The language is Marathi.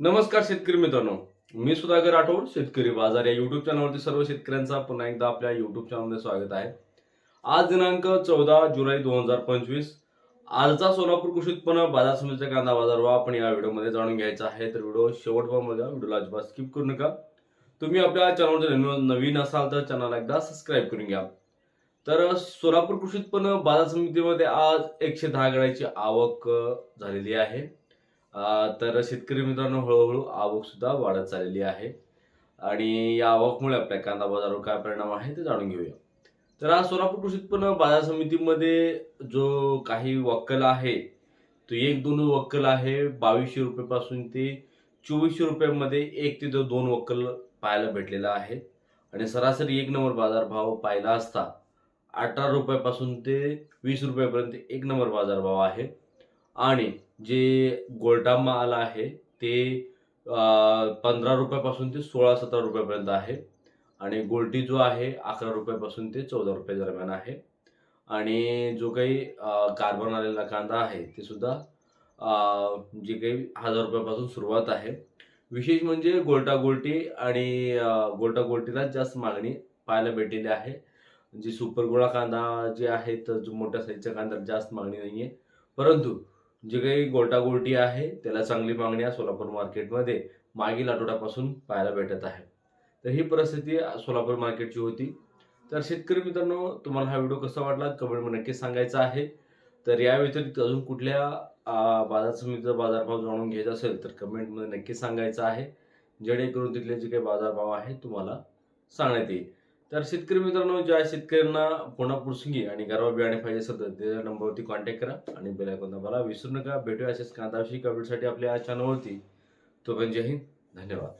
नमस्कार शेतकरी मित्रांनो. मी सुधाकर राठोड शेतकरी बाजार या युट्यूब चॅनलवरती सर्व शेतकऱ्यांचा पुन्हा एकदा आपल्या युट्यूब चॅनलमध्ये स्वागत आहे. आज दिनांक चौदा जुलै दोन हजार पंचवीस. आजचा सोलापूर कृषी उत्पन्न बाजार समितीचा कांदा बाजार भाव आपण या व्हिडिओमध्ये जाणून घ्यायचा आहे. तर व्हिडिओ शेवटपर्यंत व्हिडिओला अजिबात स्किप करू नका. तुम्ही आपल्या चॅनलवर नवीन नवीन असाल तर चॅनलला एकदा सबस्क्राईब करून घ्या. तर सोलापूर कृषी उत्पन्न बाजार समितीमध्ये आज एकशे दहा गाड्याची आवक झालेली आहे. तर शेतकरी मित्रांनो हळूहळू आवक सुद्धा वाढत चाललेली आहे. आणि या आवकमुळे आपल्या कांदा बाजारावर काय परिणाम आहे ते जाणून घेऊया. तर आज सोलापूर कृषी उत्पन्न बाजार समितीमध्ये जो काही वक्कल आहे तो एक दोन वक्कल आहे. बावीसशे रुपयापासून ते चोवीसशे रुपयामध्ये एक ते दोन वक्कल पाहायला भेटलेला आहे. आणि सरासरी एक नंबर बाजारभाव पाहिला असता अठरा रुपयापासून ते वीस रुपयापर्यंत एक नंबर बाजारभाव आहे. आणि जे गोल्टा माल आहे ते पंधरा रुपयापासून ते सोळा सतरा रुपयापर्यंत आहे. आणि गोल्टी जो आहे अकरा रुपयापासून ते चौदा रुपये दरम्यान आहे. आणि जो काही कार्बन आलेला कांदा आहे ते सुद्धा जे काही हजार रुपयापासून सुरुवात आहे. विशेष म्हणजे गोल्टा गोल्टी आणि गोल्टा गोल्टीला जास्त मागणी पाहायला भेटलेली आहे. जी सुपर गोळा कांदा जे आहे तर जो मोठ्या साईजच्या कांद्याला जास्त मागणी नाही आहे परंतु जे काही गोल्टा आहे त्याला चांगली मागणी आहे सोलापूर मार्केटमध्ये. मागील आठवड्यापासून पाहायला भेटत आहे. तर ही परिस्थिती सोलापूर मार्केटची होती. तर शेतकरी मित्रांनो तुम्हाला हा व्हिडिओ कसा वाटला? कमेंटमध्ये नक्की सांगायचा आहे. तर या व्यतिरिक्त अजून कुठल्या बाजार समितीचा बाजारभाव जाणून घ्यायचा असेल तर कमेंटमध्ये नक्की सांगायचं आहे. जेणेकरून तिथले जे काही बाजारभाव आहे तुम्हाला सांगण्यात येईल. तर शेतकरी मित्रांनो ज्या शेतकऱ्यांना पुन्हा पुरसंगी आणि गरवा बियाणे पाहिजे सध्या त्या नंबरवरती कॉन्टॅक्ट करा आणि बेल आयकॉन दाबायला विसरू नका. भेटूया असेच कांदाविषयी कमेंटसाठी आपल्या चॅनलवरती तो पण जय हिंद. धन्यवाद.